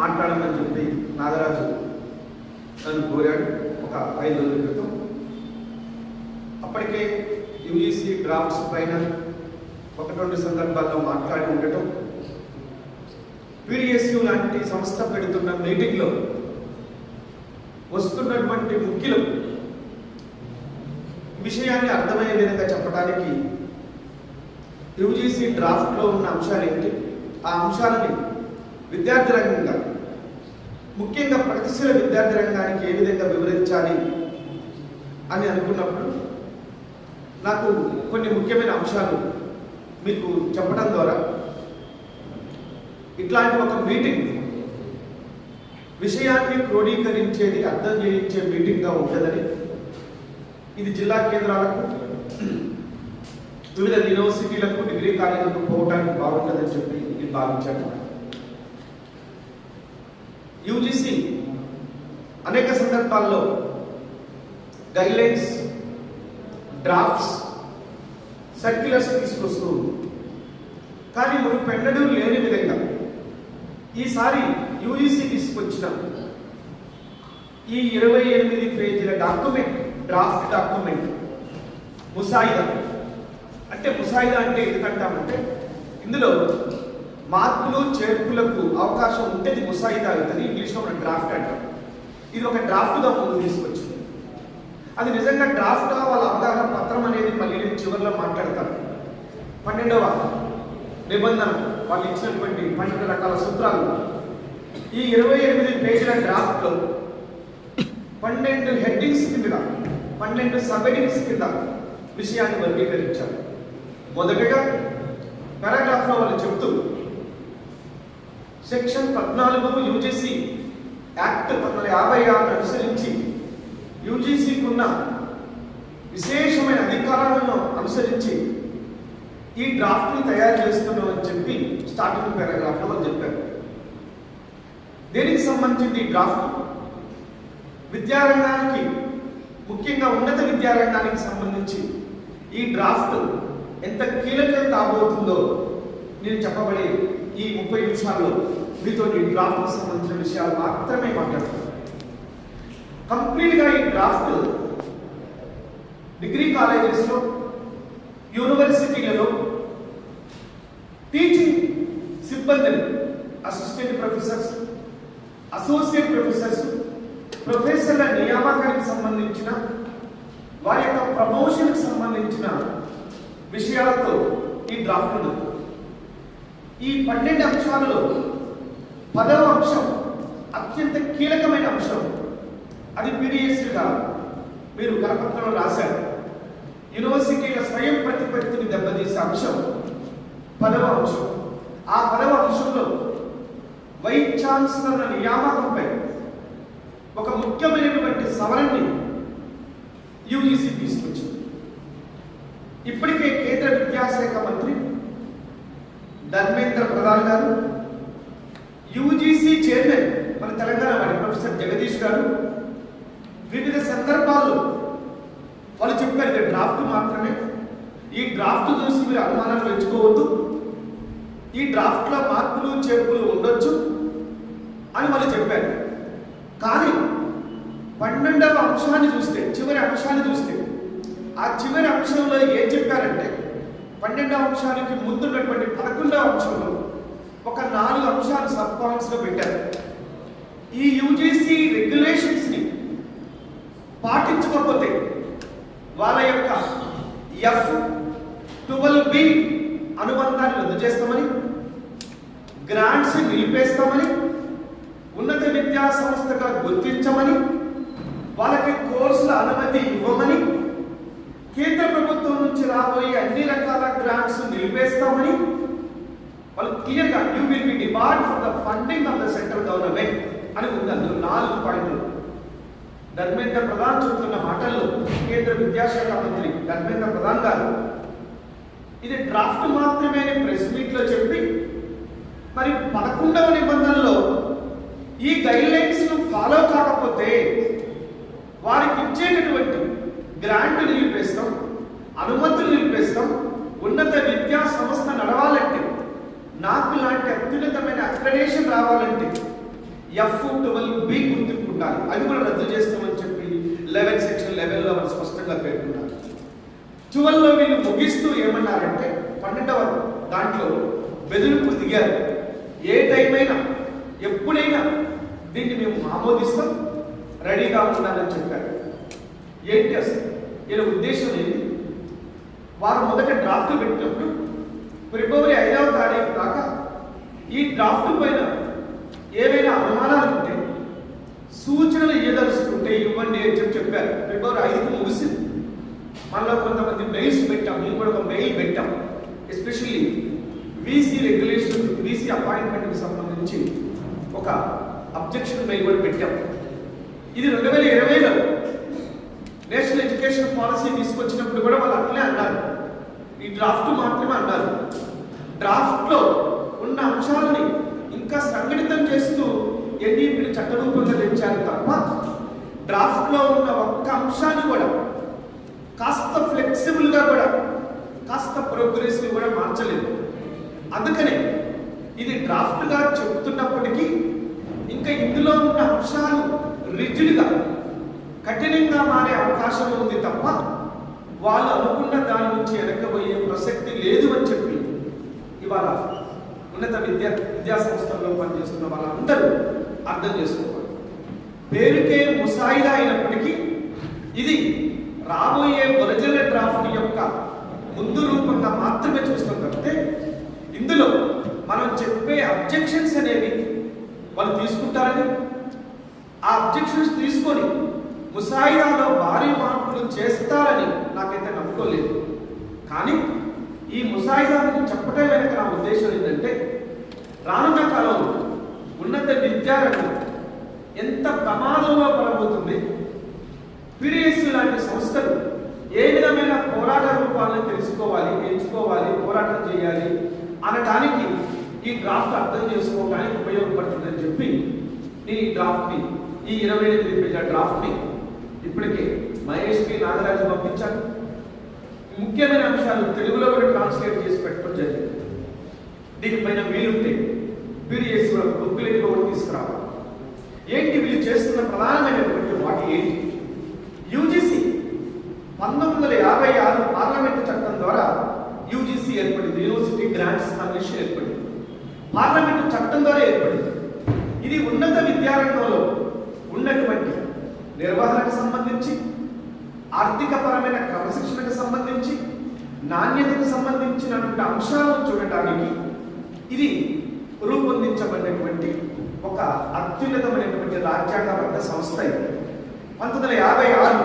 మాట్లాడమని చెప్పి నాగరాజు నన్ను కోరాడు ఒక ఐదు రోజుల క్రితం. అప్పటికే యూజీసీ డ్రాఫ్ట్స్ పైన ఒకటి రెండు సందర్భాల్లో మాట్లాడి ఉండటం పీడిఎస్యు లాంటి సంస్థ పెడుతున్న మీటింగ్లో వస్తున్నటువంటి ముఖ్యులు విషయాన్ని అర్థమయ్యే విధంగా చెప్పడానికి యూజీసీ డ్రాఫ్ట్లో ఉన్న అంశాలు ఏంటి? ఆ అంశాలని విద్యార్థి రంగంగా. ముఖ్యంగా ప్రగతిశీల విద్యార్థి రంగానికి ఏ విధంగా వివరించాలి అని అనుకున్నప్పుడు నాకు కొన్ని ముఖ్యమైన అంశాలు మీకు చెప్పడం ద్వారా ఇట్లాంటి ఒక మీటింగ్ విషయాన్ని క్రోడీకరించేది అర్థం చేయించే మీటింగ్గా ఉంటుందని ఇది జిల్లా కేంద్రాలకు వివిధ యూనివర్సిటీలకు డిగ్రీ కాలేజీలకు పోవడానికి బాగుంటుందని చెప్పి నేను భావించాను. యూజీసీ అనేక సందర్భాల్లో గైడ్లైన్స్ డ్రాఫ్ట్స్ సర్క్యులర్స్ తీసుకొస్తూ కానీ మనకు పెట్టడం లేని విధంగా ఈసారి యూజీసీ తీసుకొచ్చిన ఈ ఇరవై ఎనిమిది పేజీల డాక్యుమెంట్ డ్రాఫ్ట్ డాక్యుమెంట్ ముసాయిదా. అంటే ముసాయిదా అంటే ఎందుకంటామంటే ఇందులో మార్పులు చేర్పులకు అవకాశం ఉంటే ఇది ముసాయిదా అవుతుంది ఇంగ్లీష్లో మనం డ్రాఫ్ట్ అంటాం. ఇది ఒక డ్రాఫ్ట్గా ముందు తీసుకొచ్చింది. అది నిజంగా డ్రాఫ్ట్ వాళ్ళ అవగాహన పత్రం అనేది మళ్ళీ నేను చివరిలో మాట్లాడతాను పన్నెండవ నిబంధన వాళ్ళు ఇచ్చినటువంటి పన్నెండు రకాల సూత్రాలు. ఈ ఇరవై ఎనిమిది పేజీల డ్రాఫ్ట్లో పన్నెండు హెడ్డింగ్స్ కింద పన్నెండు సబ్ హెడ్డింగ్స్ కింద విషయాన్ని వర్గీకరించారు. మొదటగా పారాగ్రాఫ్లో వాళ్ళు చెబుతూ సెక్షన్ పద్నాలుగు యూజీసీ యాక్ట్ పంతొమ్మిది వందల యాభై ఆరును అనుసరించి యూజీసీకున్న విశేషమైన అధికారాలను అనుసరించి ఈ డ్రాఫ్ట్ని తయారు చేస్తున్నామని చెప్పి స్టార్టింగ్ పారాగ్రాఫ్లో వాళ్ళు చెప్పారు. దేనికి సంబంధించింది ఈ డ్రాఫ్ట్? విద్యారంగానికి ముఖ్యంగా ఉన్నత విద్యారంగానికి సంబంధించి ఈ డ్రాఫ్ట్ ఎంత కీలకం కాబోతుందో నేను చెప్పబడే ఈ ముప్పై నిమిషాల్లో మీతో ఈ డ్రాఫ్ట్కి సంబంధించిన విషయాలు మాత్రమే మాట్లాడతాను. కంప్లీట్గా ఈ డ్రాఫ్ట్ డిగ్రీ కాలేజెస్లో యూనివర్సిటీలలో టీచింగ్ సిబ్బందిని అసిస్టెంట్ ప్రొఫెసర్స్ అసోసియేట్ ప్రొఫెసర్స్ ప్రొఫెసర్ల నియామకానికి సంబంధించిన వారి యొక్క ప్రమోషన్కి సంబంధించిన విషయాలతో ఈ డ్రాఫ్ట్ ఉంది ఈ పన్నెండు అంశాలలో పదవ అంశం అత్యంత కీలకమైన అంశం. అది పీడిఎస్గా మీరు కరపత్రంలో రాశారు. యూనివర్సిటీల స్వయం ప్రతిపత్తిని దెబ్బతీసే అంశం పదవ అంశం. ఆ పదవ అంశంలో వైస్ ఛాన్సలర్ల నియామకంపై ఒక ముఖ్యమైనటువంటి సవరణని యూజీసీ తీసుకొచ్చింది. ఇప్పటికే కేంద్ర విద్యాశాఖ మంత్రి ధర్మేంద్ర ప్రధాన్ గారు యూజీసీ చైర్మన్ మన తెలంగాణ వారి ప్రొఫెసర్ జగదీష్ గారు. వివిధ సందర్భాల్లో వాళ్ళు చెప్పారు ఇది డ్రాఫ్ట్ మాత్రమే. ఈ డ్రాఫ్ట్ చూసి మీరు అనుమానాలు పెంచుకోవద్దు. ఈ డ్రాఫ్ట్లో మార్పులు చేర్పులు ఉండొచ్చు అని వాళ్ళు చెప్పారు. కానీ పన్నెండవ అంశాన్ని చూస్తే చివరి అంశాన్ని చూస్తే ఆ చివరి అంశంలో ఏం చెప్పారంటే పన్నెండవ అంశానికి ముందున్నటువంటి పదకొండవ అంశంలో ఒక నాలుగు అంశాలు సబ్ పాయింట్స్లో పెట్టారు. ఈ యూజీసీ రెగ్యులేషన్స్ని పాటించకపోతే వాళ్ళ యొక్క ఎఫ్ ట్వెల్వ్ బి అనుబంధాన్ని రద్దు చేస్తామని గ్రాంట్స్ నిలిపేస్తామని ఉన్నత విద్యా సంస్థగా గుర్తించమని వాళ్ళకి కోర్సుల అనుమతి ఇవ్వమని కేంద్ర ప్రభుత్వం నుంచి రాబోయే అన్ని రకాల గ్రాంట్స్ నిలిపేస్తామని వాళ్ళు క్లియర్గా you will be demand for the funding of the central government అని ఉంది అందులో నాలుగు పాయింట్లు. ధర్మేంద్ర ప్రధాన్ చెబుతున్న మాటల్లో కేంద్ర విద్యాశాఖ మంత్రి ధర్మేంద్ర ప్రధాన్ గారు ఇది డ్రాఫ్ట్ మాత్రమే ప్రెస్ మీట్లో చెప్పి మరి పదకొండవ నిబంధనలో ఈ గైడ్ లైన్స్ ఫాలో కాకపోతే వారికి ఇచ్చేటటువంటి గ్రాంట్ నిలిపేస్తాం అనుమతులు నిలిపేస్తాం ఉన్నత విద్యా సంస్థ నడవాలంటే నాకు లాంటి అత్యున్నతమైన అక్రడేషన్ రావాలంటే ఎఫ్ ట్వెల్వ్ బి గుర్తింపు ఉండాలి అది కూడా రద్దు చేస్తామని చెప్పి లెవెన్ సెక్షన్ లెవెన్లో వాళ్ళు స్పష్టంగా పేర్కొన్నారు. ట్వెల్వ్లో వీళ్ళు ముగిస్తూ ఏమన్నారంటే పన్నెండవ దాంట్లో బెదిరింపు దిగారు. ఏ టైం అయినా ఎప్పుడైనా దీన్ని మేము ఆమోదిస్తాం రెడీగా ఉండాలని చెప్పారు. ఏంటి అసలు? ఈయన ఉద్దేశం ఏంటి? వారు మొదట డ్రాఫ్ట్ పెట్టినప్పుడు ఫిబ్రవరి ఐదవ తారీఖు దాకా ఈ డ్రాఫ్ట్ పైన ఏవైనా అనుమానాలు ఉంటే సూచనలు ఇవ్వదలుచుకుంటే ఇవ్వండి అని చెప్పి చెప్పారు. ఫిబ్రవరి ఐదుకు ముగిసింది. మనలో కొంతమంది మెయిల్స్ పెట్టాం మేము కూడా ఒక మెయిల్ పెట్టాం. ఎస్పెషల్లీ వీసీ రెగ్యులేషన్ వీసీ అపాయింట్మెంట్కి సంబంధించి ఒక అబ్జెక్షన్ మెయిల్ కూడా పెట్టాం. ఇది రెండు వేల ఇరవైలో ఇమిగ్రేషన్ పాలసీ తీసుకొచ్చినప్పుడు కూడా వాళ్ళు అట్లే అన్నారు. ఈ డ్రాఫ్ట్ మాత్రమే అన్నారు. డ్రాఫ్ట్లో ఉన్న అంశాలని ఇంకా సంఘటితం చేస్తూ ఎన్డీపీని చట్టరూపంగా తెచ్చారు తప్ప డ్రాఫ్ట్లో ఉన్న ఒక్క అంశాన్ని కూడా కాస్త ఫ్లెక్సిబుల్గా కూడా కాస్త ప్రోగ్రెస్ని కూడా మార్చలేదు. అందుకనే ఇది డ్రాఫ్ట్గా చెబుతున్నప్పటికీ ఇంకా ఇందులో ఉన్న అంశాలు రిజిడ్గా కఠినంగా మారే అవకాశం ఉంది తప్ప వాళ్ళు అనుకున్న దాని నుంచి వెనకబోయే ప్రసక్తి లేదు అని చెప్పి ఇవాళ ఉన్నత విద్యా విద్యా సంస్థల్లో పనిచేస్తున్న వాళ్ళందరూ అర్థం చేసుకోవాలి. పేరుకే ముసాయిదా అయినప్పటికీ ఇది రాబోయే ఒరిజినల్ డ్రాఫ్ట్ యొక్క ముందు రూపంగా మాత్రమే చూస్తాం తప్పితే ఇందులో మనం చెప్పే అబ్జెక్షన్స్ అనేవి వాళ్ళు తీసుకుంటారని ఆ అబ్జెక్షన్స్ తీసుకొని ముసాయిదాలో భారీ మార్పులు చేస్తారని నాకైతే నమ్ముకోలేదు. కానీ ఈ ముసాయిదా గురించి చెప్పటం వెనక నా ఉద్దేశం ఏంటంటే రానున్న కాలంలో ఉన్నత విద్యారంగం ఎంత ప్రమాదంలో పడబోతుంది పిడిఎస్ లాంటి సంస్థలు ఏ విధమైన పోరాట రూపాలను తెలుసుకోవాలి ఎంచుకోవాలి పోరాటం చేయాలి అనటానికి ఈ డ్రాఫ్ట్ అర్థం చేసుకోవడానికి ఉపయోగపడుతుందని చెప్పి నేను ఈ డ్రాఫ్ట్ని ఈ ఇరవై ఎనిమిది పేజీల డ్రాఫ్ట్ని ఇప్పటికే మహేష్కి నాగరాజు పంపించాను ముఖ్యమైన అంశాలు తెలుగులో కూడా ట్రాన్స్లేట్ చేసి పెట్టడం జరిగింది. దీనిపైన వీలుంటే పీడిఎస్ కూడా బుక్లెట్ కూడా తీసుకురావాలి. ఏంటి వీళ్ళు చేస్తున్న ప్రధానమైనటువంటి వాటి ఏంటి? యూజీసీ పంతొమ్మిది వందల యాభై ఆరు పార్లమెంటు చట్టం ద్వారా యూజీసీ ఏర్పడింది. యూనివర్సిటీ గ్రాంట్స్ కమిషన్ ఏర్పడింది. పార్లమెంటు చట్టం ద్వారా ఏర్పడింది. ఇది ఉన్నత విద్యారంగంలో ఉన్నటువంటి నిర్వహణకు సంబంధించి ఆర్థిక పరమైన క్రమశిక్షణకు సంబంధించి నాణ్యతకు సంబంధించినటువంటి అంశాలను చూడటానికి ఇది రూపొందించబడినటువంటి ఒక అత్యున్నతమైనటువంటి రాజ్యాంగబద్ధ సంస్థ ఇది. పంతొమ్మిది వందల యాభై ఆరు